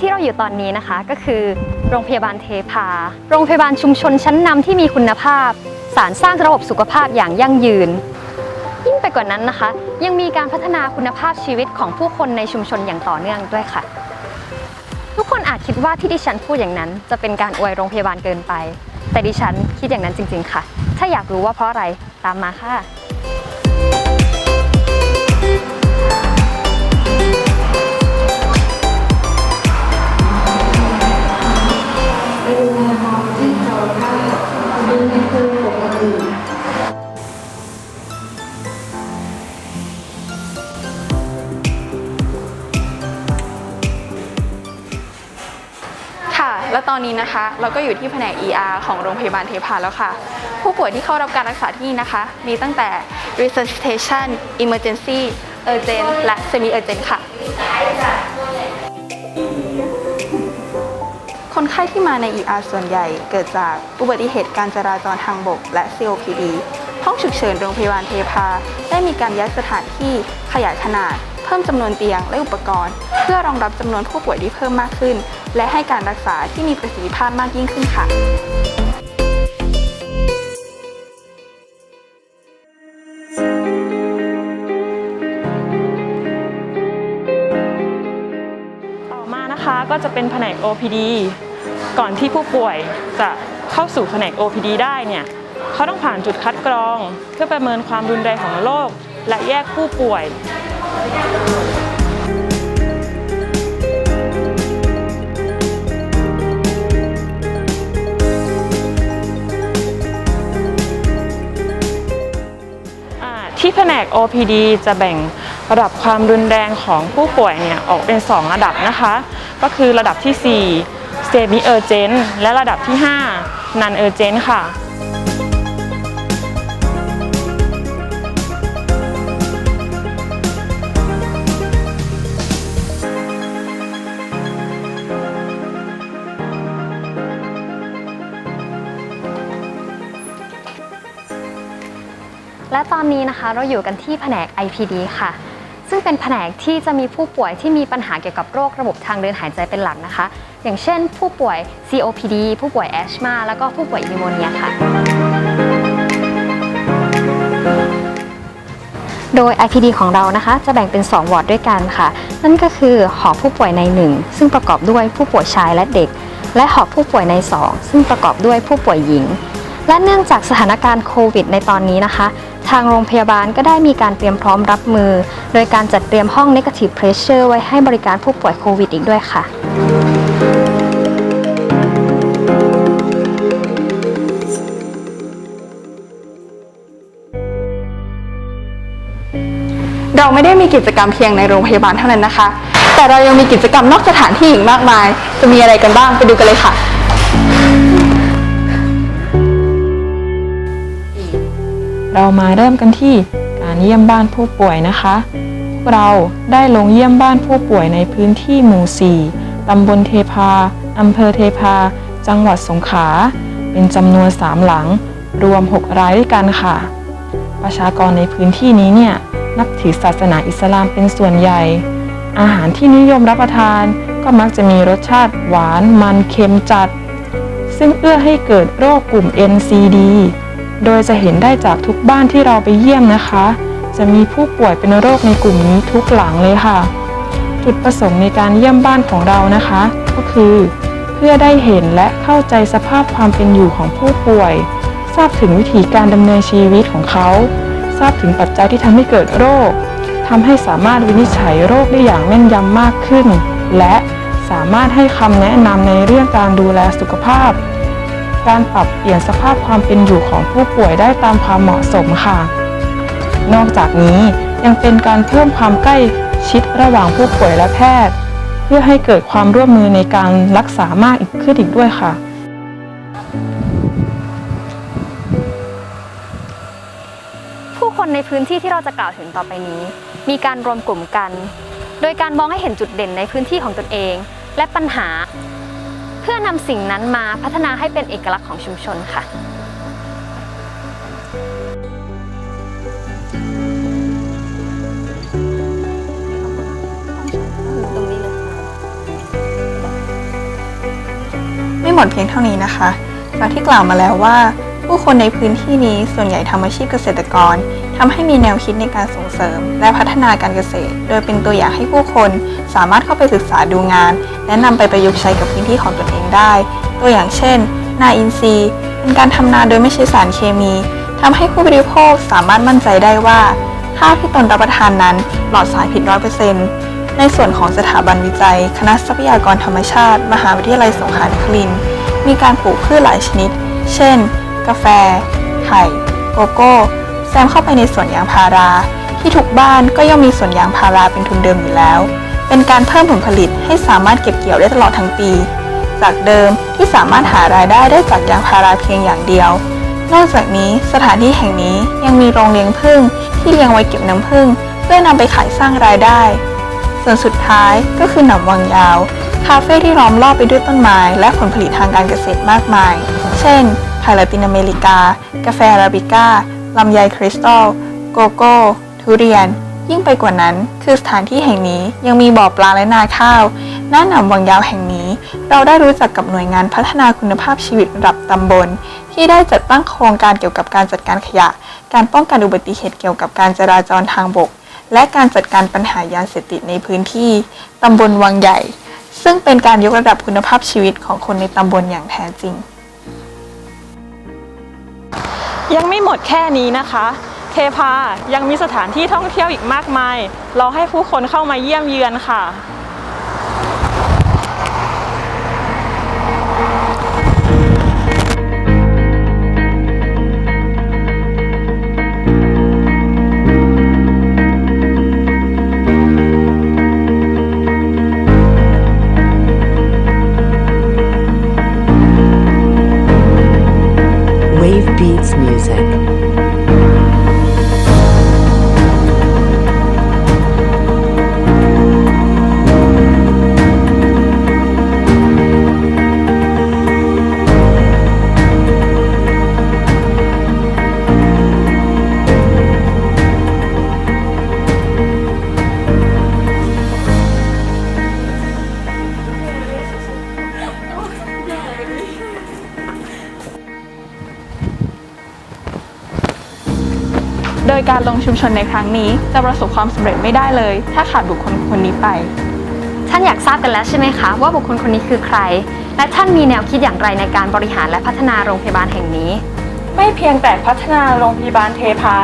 ที่เราอยู่ตอนนี้นะคะ ก็คือโรงพยาบาลเทพา โรงพยาบาลชุมชนชั้นนำที่มีคุณภาพ สารสร้างระบบสุขภาพอย่างยั่งยืน ยิ่งไปกว่านั้นนะคะ ยังมีการพัฒนาคุณภาพชีวิตของผู้คนในชุมชนอย่างต่อเนื่องด้วยค่ะ ทุกคนอาจคิดว่าที่ดิฉันพูดอย่างนั้น จะเป็นการอวยโรงพยาบาลเกินไป แต่ดิฉันคิดอย่างนั้นจริง ๆ ค่ะ ถ้าอยากรู้ว่าเพราะอะไรตามมาค่ะ เราก็อยู่ที่แผนก ER ของโรงพยาบาลเทพาแล้วค่ะ ผู้ป่วยที่เข้ารับการรักษาที่นี่นะคะ มีตั้งแต่ resuscitation emergency urgent และ semi urgent ค่ะ คนไข้ที่มาใน ER ส่วนใหญ่เกิดจากอุบัติเหตุการจราจรทางบกและ COPD ห้องฉุกเฉินโรงพยาบาลเทพา ได้มีการย้ายสถานที่ขยายขนาด พิ่มจำนวนเตียงและอุปกรณ์ เพื่อรองรับจำนวนผู้ป่วยที่เพิ่มมากขึ้น และให้การรักษาที่มีประสิทธิภาพมากยิ่งขึ้นค่ะต่อมานะคะก็จะเป็นแผนก OPD ก่อนที่ผู้ป่วยจะเข้าสู่แผนก OPD ได้เนี่ยเขาต้องผ่านจุดคัดกรอง เพื่อประเมินความรุนแรงของโรคและแยกผู้ป่วย ที่แผนก OPD จะแบ่งระดับความรุนแรงของผู้ป่วยเนี่ยออกเป็น 2 ระดับนะคะ ก็คือระดับที่4 Semi Urgent และระดับที่ 5 Non Urgent ค่ะ อนนี้นะคะ เราอยู่กันที่แผนก IPD ค่ะ ซึ่งเป็นแผนกที่จะมีผู้ป่วยที่มีปัญหาเกี่ยวกับโรคระบบทางเดินหายใจเป็นหลักนะคะ อย่างเช่น ผู้ป่วย COPD ผู้ป่วยแอชมาแล้วก็ผู้ป่วยนิโมเนียค่ะ โดย IPD ของเรานะคะ จะแบ่งเป็น 2 วอร์ดด้วยกันค่ะ นั่นก็คือหอผู้ป่วยใน 1 ซึ่งประกอบด้วยผู้ป่วยชายและเด็ก และหอผู้ป่วยใน 2 ซึ่งประกอบด้วยผู้ป่วยหญิงและเนื่องจากสถานการณ์โควิดในตอนนี้นะคะ ทางโรงพยาบาลก็ได้มีการเตรียมพร้อมรับมือ โดยการจัดเตรียมห้อง Negative Pressure ไว้ให้บริการผู้ป่วยโควิดอีกด้วยค่ะเราไม่ได้มีกิจกรรมเพียงในโรงพยาบาลเท่านั้นนะคะ แต่เรายังมีกิจกรรมนอกสถานที่อีกมากมาย จะมีอะไรกันบ้างไปดูกันเลยค่ะ เรามาเริ่มกันที่การเยี่ยมบ้านผู้ป่วยนะคะ พวกเราได้ลงเยี่ยมบ้านผู้ป่วยในพื้นที่หมู่ 4 ตำบลเทพา อำเภอเทพา จังหวัดสงขลา เป็นจำนวน 3 หลัง รวม 6 รายด้วยกันค่ะ ประชากรในพื้นที่นี้เนี่ย นับถือศาสนาอิสลามเป็นส่วนใหญ่ อาหารที่นิยมรับประทานก็มักจะมีรสชาติหวาน มัน เค็มจัด ซึ่งเอื้อให้เกิดโรคกลุ่ม NCD โดยจะเห็นได้จากทุกบ้านที่เราไปเยี่ยมนะคะ จะมีผู้ป่วยเป็นโรคในกลุ่มนี้ทุกหลังเลยค่ะ จุดประสงค์ในการเยี่ยมบ้านของเรานะคะ ก็คือ เพื่อได้เห็นและเข้าใจสภาพความเป็นอยู่ของผู้ป่วย ทราบถึงวิธีการดำเนินชีวิตของเขา ทราบถึงปัจจัยที่ทำให้เกิดโรคทำให้สามารถวินิจฉัยโรคได้อย่างแม่นยำมากขึ้น และสามารถให้คำแนะนำในเรื่องการดูแลสุขภาพ การปรับเปลี่ยนสภาพความเป็นอยู่ของผู้ป่วยได้ตามความเหมาะสมค่ะ นอกจากนี้ยังเป็นการเพิ่มความใกล้ชิดระหว่างผู้ป่วยและแพทย์ เพื่อให้เกิดความร่วมมือในการรักษามากอีกขึ้นอีกด้วยค่ะ ผู้คนในพื้นที่ที่เราจะกล่าวถึงต่อไปนี้ มีการรวมกลุ่มกัน โดยการมองให้เห็นจุดเด่นในพื้นที่ของตนเอง และปัญหา เพื่อนำสิ่งนั้นมาพัฒนาให้เป็นเอกลักษณ์ของชุมชนค่ะ ไม่หมดเพียงเท่านี้นะคะจากที่กล่าวมาแล้วว่า ผู้คนในพื้นที่นี้ส่วนใหญ่ทำอาชีพเกษตรกร ทำให้มีแนวคิดในการส่งเสริม และพัฒนาการเกษตร โดยเป็นตัวอย่างให้ผู้คนสามารถเข้าไปศึกษาดูงาน และนำไปประยุกต์ใช้กับพื้นที่ของตนเองได้ ตัวอย่างเช่น นาอินทรีย์ เป็นการทำนาโดยไม่ใช้สารเคมีทำให้ผู้บริโภคสามารถมั่นใจได้ว่าข้าวที่ตนรับประทานนั้นปลอดสารพิษร้อยเปอร์เซ็นต์ในส่วนของสถาบันวิจัย คณะทรัพยากรธรรมชาติ มหาวิทยาลัยสงขลานครินมีการปลูกพืชหลายชนิด เช่น กาแฟ ไข่ โกโก้ แซมเข้าไปในสวนยางพารา ที่ทุกบ้านก็ย่อมมีสวนยางพาราเป็นทุนเดิมอยู่แล้ว เป็นการเพิ่มผลผลิตให้สามารถเก็บเกี่ยวได้ตลอดทั้งปี จากเดิมที่สามารถหารายได้ได้จากยางพาราเพียงอย่างเดียว นอกจากนี้สถานที่แห่งนี้ยังมีโรงเลี้ยงผึ้งที่เลี้ยงไว้เก็บน้ำผึ้งเพื่อนำไปขายสร้างรายได้ ส่วนสุดท้ายก็คือหนำวังยาวคาเฟ่ที่ล้อมรอบไปด้วยต้นไม้และผลผลิตทางการเกษตรมากมาย เช่นไผ่ลาตินอเมริกา กาแฟอาราบิก้า ลำไยคริสตัลโกโก้ทุเรียน ยิ่งไปกว่านั้น คือสถานที่แห่งนี้ยังมีบ่อปลาและนาข้าวหน้าหนำวังยาวแห่งนี้ เราได้รู้จักกับหน่วยงานพัฒนาคุณภาพชีวิตระดับตำบล ที่ได้จัดตั้งโครงการเกี่ยวกับการจัดการขยะ การป้องกันอุบัติเหตุเกี่ยวกับการจราจรทางบก และการจัดการปัญหายาเสพติดในพื้นที่ตำบลวังใหญ่ ซึ่งเป็นการยกระดับคุณภาพชีวิตของคนในตำบลอย่างแท้จริง ยังไม่หมดแค่นี้นะคะ เทพายังมีสถานที่ท่องเที่ยวอีกมากมาย เราให้ผู้คนเข้ามาเยี่ยมเยือนค่ะ ยการลงชุมชนในครั้งนี้ จะประสบความสำเร็จไม่ได้เลย ถ้าขาดบุคคลคนนี้ไป ท่านอยากทราบกันแล้วใช่ไหมคะ ว่าบุคคลคนนี้คือใคร และท่านมีแนวคิดอย่างไรในการบริหารและพัฒนาโรงพยาบาลแห่งนี้ ไม่เพียงแต่พัฒนาโรงพยาบาลเทพา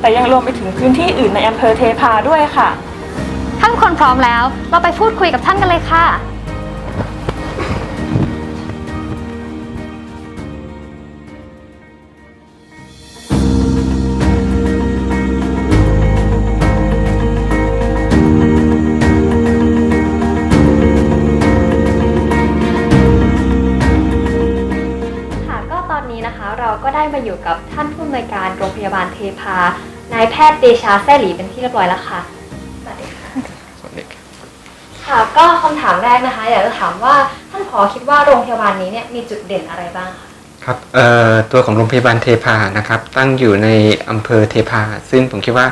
แต่ยังรวมไปถึงพื้นที่อื่นในอำเภอเทพาด้วยค่ะถ้าทุกคนพร้อมแล้ว เราไปพูดคุยกับท่านกันเลยค่ะค่ะ เราก็ได้มาอยู่กับท่านผู้อำนวยการโรงพยาบาลเทพา นายแพทย์เดชาแซ่หลีเป็นที่เรียบร้อยแล้วค่ะสวัสดีค่ะสวัสดีครับค่ะก็คำถามแรกนะคะ อยากจะถามว่าท่านผอคิดว่าโรงพยาบาลนี้เนี่ยมีจุดเด่นอะไรบ้างคะครับเอ่อตัวของโรงพยาบาลเทพานะครับ ตั้งอยู่ในอำเภอเทพา ซึ่งผมคิดว่า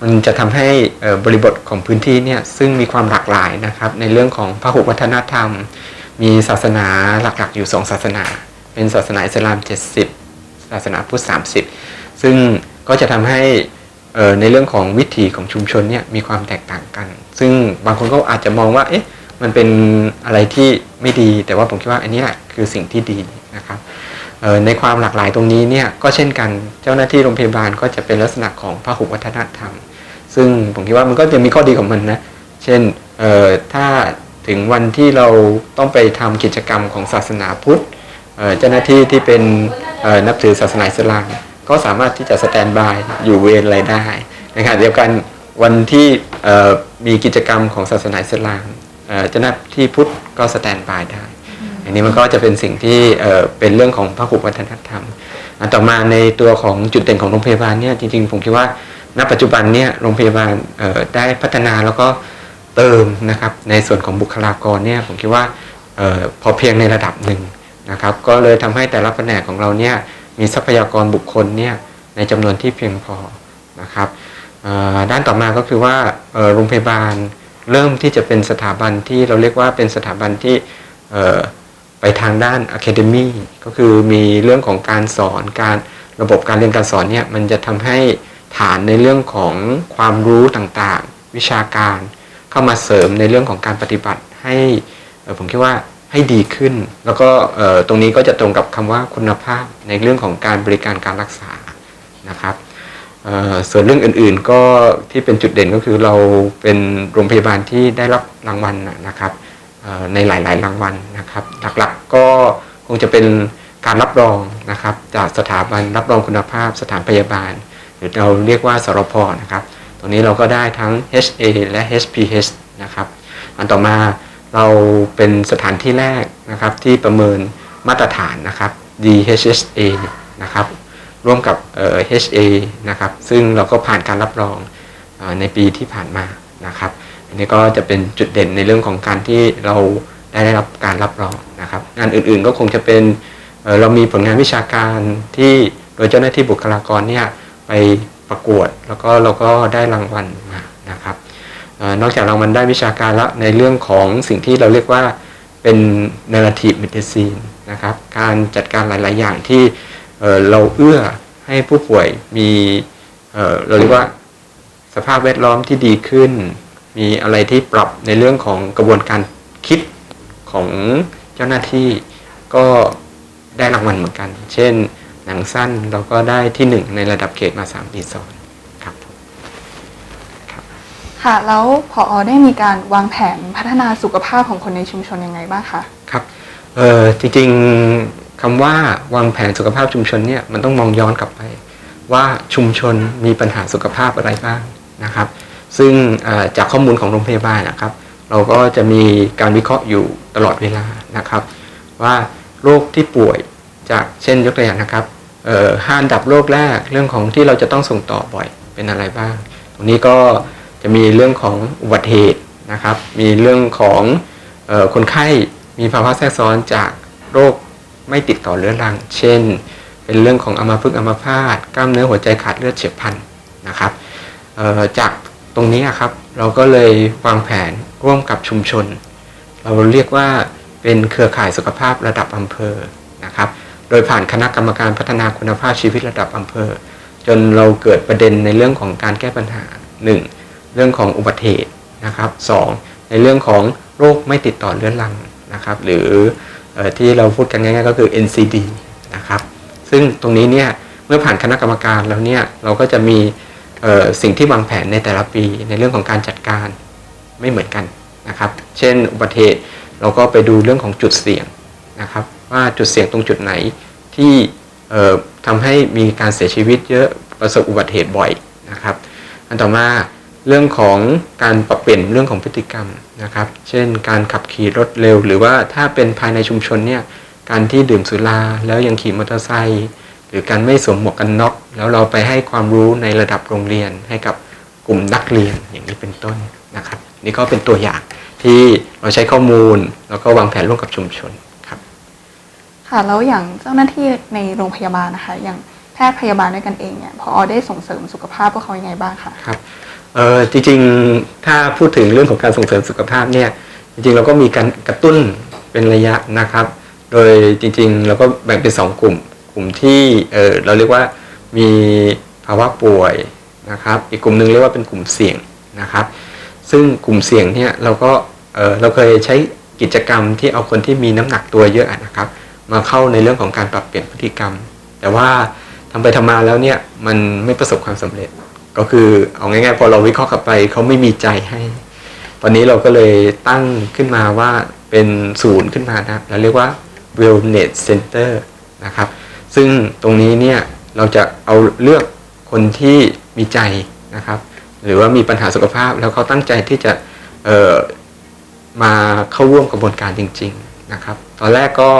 มันจะทำให้เอ่อบริบทของพื้นที่เนี่ยซึ่งมีความหลากหลายนะครับในเรื่องของพหุวัฒนธรรม มีศาสนาหลักๆ อยู่สองศาสนา เป็นศาสนาอิสลาม 70 ศาสนาพุทธ30 ซึ่งก็จะทำให้ในเรื่องของวิถีของชุมชนเนี่ยมีความแตกต่างกัน ซึ่งบางคนก็อาจจะมองว่าเอ๊ะมันเป็นอะไรที่ไม่ดี แต่ว่าผมคิดว่าอันนี้แหละคือสิ่งที่ดีนะครับในความหลากหลายตรงนี้เนี่ยก็เช่นกันเจ้าหน้าที่โรงพยาบาลก็จะเป็นลักษณะของพหุวัฒนธรรม ซึ่งผมคิดว่ามันก็จะมีข้อดีของมันนะ เช่นถ้าถึงวันที่เราต้องไปทำกิจกรรมของศาสนาพุทธเจ้าหน้าที่ที่เป็น นับถือศาสนาอิสลามก็สามารถที่จะสแตนบายอยู่เวรอะไรได้นะครับเดียวกันวันที่มีกิจกรรมของศาสนาอิสลามเจ้าหน้าที่พุทธก็สแตนบายได้ อันนี้มันก็จะเป็นสิ่งที่เป็นเรื่องของพระหุวัฒนธรรม อันต่อมาในตัวของจุดเด่นของโรงพยาบาลเนี่ยจริงๆผมคิดว่าณปัจจุบันเนี่ยโรงพยาบาลได้พัฒนาแล้วก็เติมนะครับในส่วนของบุคลากรเนี่ยผมคิดว่าออพอเพียงในระดับหนึ่ง นะครับ ก็เลยทำให้แต่ละแผนกของเราเนี่ยมีทรัพยากรบุคคลเนี่ยในจำนวนที่เพียงพอนะครับด้านต่อมาก็คือว่าโรงพยาบาลเริ่มที่จะเป็นสถาบันที่เราเรียกว่าเป็นสถาบันที่ไปทางด้าน Academy ก็คือมีเรื่องของการสอนการระบบการเรียนการสอนเนี่ยมันจะทำให้ฐานในเรื่องของความรู้ต่างๆ วิชาการ เข้ามาเสริมในเรื่องของการปฏิบัติให้ผมคิดว่า ให้ดีขึ้น แล้วก็ตรงนี้ก็จะตรงกับคำว่าคุณภาพในเรื่องของการบริการการรักษานะครับส่วนเรื่องอื่นๆก็ที่เป็นจุดเด่นก็คือเราเป็นโรงพยาบาลที่ได้รับรางวัลนะนะครับในหลายๆ รางวัลนะครับ หลักๆก็คงจะเป็นการรับรองนะครับ จากสถาบันรับรองคุณภาพสถานพยาบาล หรือเราเรียกว่าสรพนะครับ ตรงนี้เราก็ได้ทั้ง HA และ HPH นะครับ อันต่อมา เราเป็นสถานที่แรกนะครับที่ประเมินมาตรฐานนะครับ DHSA นะครับร่วมกับเอ่อ HA นะครับซึ่งเราก็ผ่านการรับรองในปีที่ผ่านมานะครับ อันนี้ก็จะเป็นจุดเด่นในเรื่องของการที่เราได้รับการรับรองนะครับ งานอื่นๆก็คงจะเป็นเออเรามีผลงานวิชาการที่โดยเจ้าหน้าที่บุคลากรเนี่ยไปประกวด แล้วก็เราก็ได้รางวัลมานะครับ นอกจากรางวัลได้วิชาการแล้วในเรื่องของสิ่งที่เราเรียกว่าเป็น narrative medicine นะครับ การจัดการหลาย ๆ อย่างที่เเราเอื้อให้ผู้ป่วยมีเอ่อเราเรียกว่าสภาพแวดล้อมที่ดีขึ้น มีอะไรที่ปรับในเรื่องของกระบวนการคิดของเจ้าหน้าที่ก็ได้รางวัลเหมือนกัน เช่น หนังสั้นเราก็ได้ที่หนึ่งในระดับเขตมาสามปีซ้อน ค่ะ แล้วพออได้มีการวางแผนพัฒนาสุขภาพของคนในชุมชนยังไงบ้างคะครับเออจริงๆคำว่าวางแผนสุขภาพชุมชนเนี่ยมันต้องมองย้อนกลับไป ว่าชุมชนมีปัญหาสุขภาพอะไรบ้างนะครับ ซึ่งจากข้อมูลของโรงพยาบาลนะครับ เราก็จะมีการวิเคราะห์อยู่ตลอดเวลานะครับ ว่าโรคที่ป่วยจากเช่นยกตัวอย่างนะครับห้าอันดับโรคแรกเรื่องของที่เราจะต้องส่งต่อบ่อยเป็นอะไรบ้าง ตรงนี้ก็ จะมีเรื่องของอุบัติเหตุนะครับ มีเรื่องของออคนไข้มีภาวะแทรกซ้อนจากโรคไม่ติดต่อเรื้อรัง เช่น เป็นเรื่องของอัมพฤกษ์อัมพาตกล้ามเนื้อหัวใจขาดเลือดเฉียบพลันนะครับจากตรงนี้ครับเราก็เลยวางแผนร่วมกับชุมชน เราเรียกว่าเป็นเครือข่ายสุขภาพระดับอำเภอนะครับ โดยผ่านคณะกรรมการพัฒนาคุณภาพชีวิตระดับอำเภอ จนเราเกิดประเด็นในเรื่องของการแก้ปัญหา 1. เรื่องของอุบัติเหตุนะครับสองในเรื่องของโรคไม่ติดต่อเรื้อรังนะครับ หรืออที่เราพูดกันง่ายๆก็คือ NCD นะครับซึ่งตรงนี้เนี่ยเมื่อผ่านคณะกรรมการแล้วเนี่ยเราก็จะมีสิ่งที่วางแผนในแต่ละปีในเรื่องของการจัดการไม่เหมือนกันนะครับ เช่น อุบัติเหตุเราก็ไปดูเรื่องของจุดเสี่ยงนะครับ ว่าจุดเสี่ยงตรงจุดไหนที่เอ่อทำให้มีการเสียชีวิตเยอะประสบอุบัติเหตุบ่อยนะครับ อันต่อมา เรื่องของการปรับเปลี่ยนเรื่องของพฤติกรรมนะครับ เช่น การขับขี่รถเร็ว หรือว่าถ้าเป็นภายในชุมชนเนี่ยการที่ดื่มสุราแล้วยังขี่มอเตอร์ไซค์หรือการไม่สวมหมวกกันน็อก แล้วเราไปให้ความรู้ในระดับโรงเรียนให้กับกลุ่มนักเรียนอย่างนี้เป็นต้นนะครับ นี่ก็เป็นตัวอย่างที่เราใช้ข้อมูล แล้วก็วางแผนร่วมกับชุมชนครับค่ะแล้วอย่างเจ้าหน้าที่ในโรงพยาบาลนะคะ อย่างแพทย์พยาบาลด้วยกันเองเนี่ยพอได้ส่งเสริมสุขภาพพวกเขายังไงบ้างคะครับ เออจริงๆ ถ้าพูดถึงเรื่องของการส่งเสริมสุขภาพเนี่ยจริงๆเราก็มีการกระตุ้นเป็นระยะนะครับ โดยจริงๆ เราก็แบ่งเป็น 2 กลุ่ม กลุ่มที่เออเราเรียกว่ามีภาวะป่วยนะครับ อีกกลุ่มหนึ่งเรียกว่าเป็นกลุ่มเสี่ยงนะครับ ซึ่งกลุ่มเสี่ยงเนี่ยเราก็เออเราเคยใช้กิจกรรมที่เอาคนที่มีน้ำหนักตัวเยอะนะครับ มาเข้าในเรื่องของการปรับเปลี่ยนพฤติกรรม แต่ว่าทำไปทำมาแล้วเนี่ยมันไม่ประสบความสำเร็จ ก็คือเอาง่ายๆพอเราวิเคราะห์กลับไปเขาไม่มีใจให้ ตอนนี้เราก็เลยตั้งขึ้นมาว่าเป็นศูนย์ขึ้นมานะครับเราเรียกว่า wellness center นะครับ ซึ่งตรงนี้เนี่ยเราจะเอาเลือกคนที่มีใจนะครับ หรือว่ามีปัญหาสุขภาพแล้วเขาตั้งใจที่จะมาเข้าร่วมกระบวนการจริง ๆนะครับ ตอนแรกก็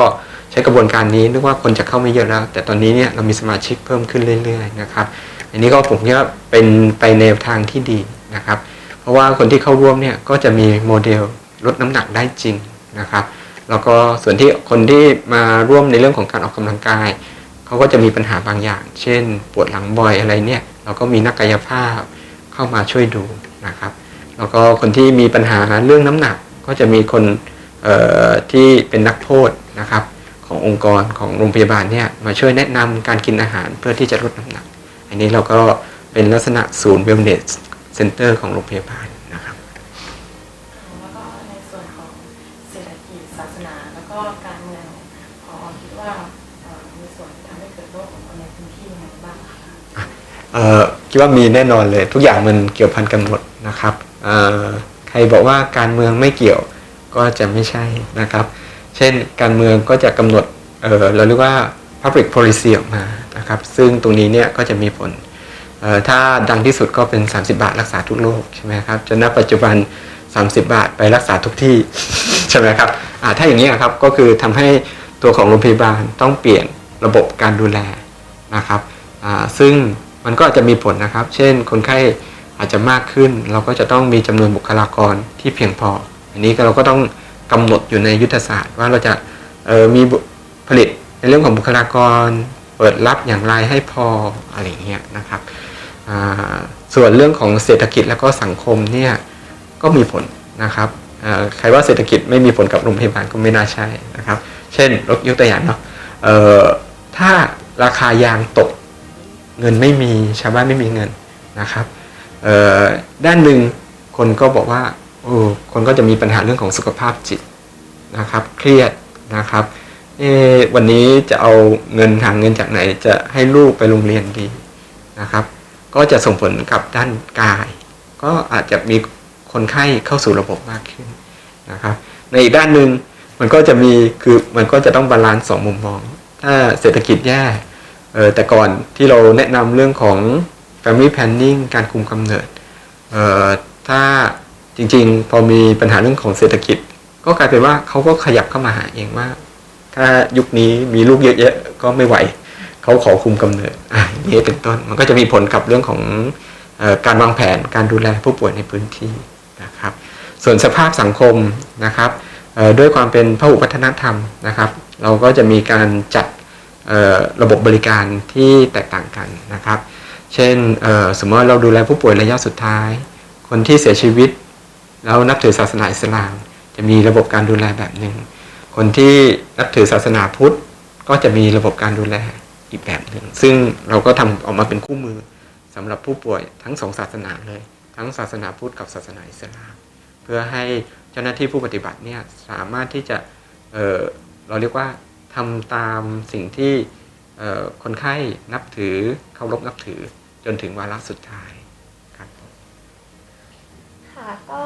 ใช้กระบวนการนี้นึกว่าคนจะเข้าไม่เยอะแล้ว แต่ตอนนี้เนี่ยเรามีสมาชิกเพิ่มขึ้นเรื่อย ๆ นะครับ อันนี้ก็ผมคิดว่าเป็นไปแนทางที่ดีนะครับ เพราะว่าคนที่เข้าร่วมเนี่ยก็จะมีโมเดลลดน้ำหนักได้จริงนะครับ แล้วก็ส่วนที่คนที่มาร่วมในเรื่องของการออกกำลังกายเขาก็จะมีปัญหาบางอย่าง เช่น ปวดหลังบ่อยอะไรเนี่ยเราก็มีนักกายภาพเข้ามาช่วยดูนะครับ แล้วก็คนที่มีปัญหาเรื่องน้ำหนักก็จะมีคนที่เป็นนักโทษนะครับ ขององค์กรของโรงพยาบาลเนี่ยมาช่วยแนะนำการกินอาหารเพื่อที่จะลดน้ำหนัก อันนี้เราก็เป็นลักษณะศูนย์ wellness center ของโรงพยาบาลนะครับแล้วก็ในส่วนของเศรษฐกิจศาสนา แล้วก็การเมืองพอคิดว่าเอ่อมีส่วนที่ทำให้เกิดโรคของคนในพื้นที่ยังไงบ้างคะเอ่อคิดว่ามีแน่นอนเลยทุกอย่างมันเกี่ยวพันกันหมดนะครับเอ่อใครบอกว่าการเมืองไม่เกี่ยวก็จะไม่ใช่นะครับ เช่นการเมืองก็จะกำหนดเอ่อเราเรียกว่า public policy ออกมา นะครับ ซึ่งตรงนี้เนี่ยก็จะมีผล ถ้าดังที่สุดก็เป็น 30 บาทรักษาทุกโรคใช่ไหมครับจนณปัจจุบัน 30 บาทไปรักษาทุกที่ใช่ไหมครับถ้าอย่างนี้ครับก็คือทำให้ตัวของโรงพยาบาลต้องเปลี่ยนระบบการดูแลนะครับซึ่งมันก็อาจจะมีผลนะครับ เช่น คนไข้อาจจะมากขึ้น เราก็จะต้องมีจำนวนบุคลากรที่เพียงพอ อันนี้เราก็ต้องกำหนดอยู่ในยุทธศาสตร์ว่าเราจะมีผลิตในเรื่องของบุคลากร เปิดรับอย่างไรให้พออะไรเงี้ยนะครับส่วนเรื่องของเศรษฐกิจแล้วก็สังคมเนี่ยก็มีผลนะครับใครว่าเศรษฐกิจไม่มีผลกับโรงพยาบาลก็ไม่น่าใช่นะครับ เช่นยกตัวอย่างเนาะถ้าราคายางตกเงินไม่มีชาวบ้านไม่มีเงินนะครับด้านหนึ่งคนก็บอกว่าโอ้คนก็จะมีปัญหาเรื่องของสุขภาพจิตนะครับ เครียดนะครับ เอวันนี้จะเอาเงินหาเงินจากไหนจะให้ลูกไปโรงเรียนดีนะครับ ก็จะส่งผลกับด้านกาย ก็อาจจะมีคนไข้เข้าสู่ระบบมากขึ้นนะครับ ในอีกด้านหนึ่งมันก็จะมีคือมันก็จะต้องบาลานซ์สองมุมมอง ถ้าเศรษฐกิจแย่เออแต่ก่อนที่เราแนะนำเรื่องของ family planning การคุมกำเนิดเออถ้าจริงๆ พอมีปัญหาเรื่องของเศรษฐกิจ ก็กลายเป็นว่าเขาก็ขยับเข้ามาหาเองว่า ถ้ายุคนี้มีลูกเยอะๆก็ไม่ไหว เขาขอคุมกำเนิดนี้เป็นต้น มันก็จะมีผลกับเรื่องของอการวางแผนการดูแลผู้ป่วยในพื้นที่นะครับ ส่วนสภาพสังคมนะครับด้วยความเป็นพหุวัฒนธรรมนะครับ เราก็จะมีการจัดระบบบริการที่แตกต่างกันนะครับ เช่นสมมติเราดูแลผู้ป่วยระยะสุดท้าย คนที่เสียชีวิต แล้วนับถือศาสนาอิสลาม จะมีระบบการดูแลแบบหนึ่ง คนที่นับถือศาสนาพุทธก็จะมีระบบการดูแลอีกแบบหนึ่ง ซึ่งเราก็ทำออกมาเป็นคู่มือสำหรับผู้ป่วยทั้งสองศาสนาเลย ทั้งศาสนาพุทธกับศาสนาอิสลาม เพื่อให้เจ้าหน้าที่ผู้ปฏิบัติเนี่ยสามารถที่จะเเราเรียกว่าทำตามสิ่งที่คนไข้นับถือเคารพนับถือจนถึงวาระสุดท้ายครับค่ะก็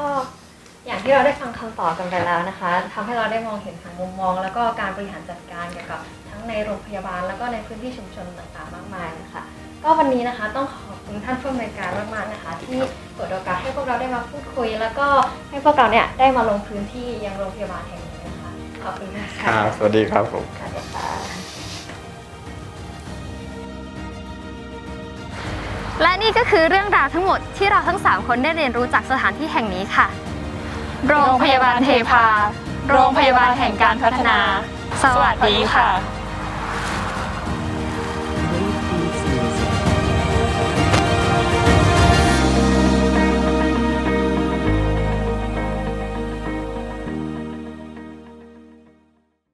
ที่เราได้ฟังคำตอบกันไปแล้วนะคะทำให้เราได้มองเห็นทางมุมมอง แล้วก็การบริหารจัดการเกี่ยวกับทั้งในโรงพยาบาล แล้วก็ในพื้นที่ชุมชนต่างๆมากมายเลยค่ะก็วันนี้นะคะต้องขอบคุณท่านผู้อำนวยการมากๆนะคะ ที่เปิดโอกาสให้พวกเราได้มาพูดคุย แล้วก็ให้พวกเราเนี่ยได้มาลงพื้นที่ยังโรงพยาบาลแห่งนี้นะคะขอบคุณมากค่ะสวัสดีครับผมสวัสดีค่ะและนี่ก็คือเรื่องราวทั้งหมดที่เราทั้ง 3 คนได้เรียนรู้จากสถานที่แห่งนี้ค่ะ โรงพยาบาลเทพา โรงพยาบาลแห่งการพัฒนา สวัสดีค่ะ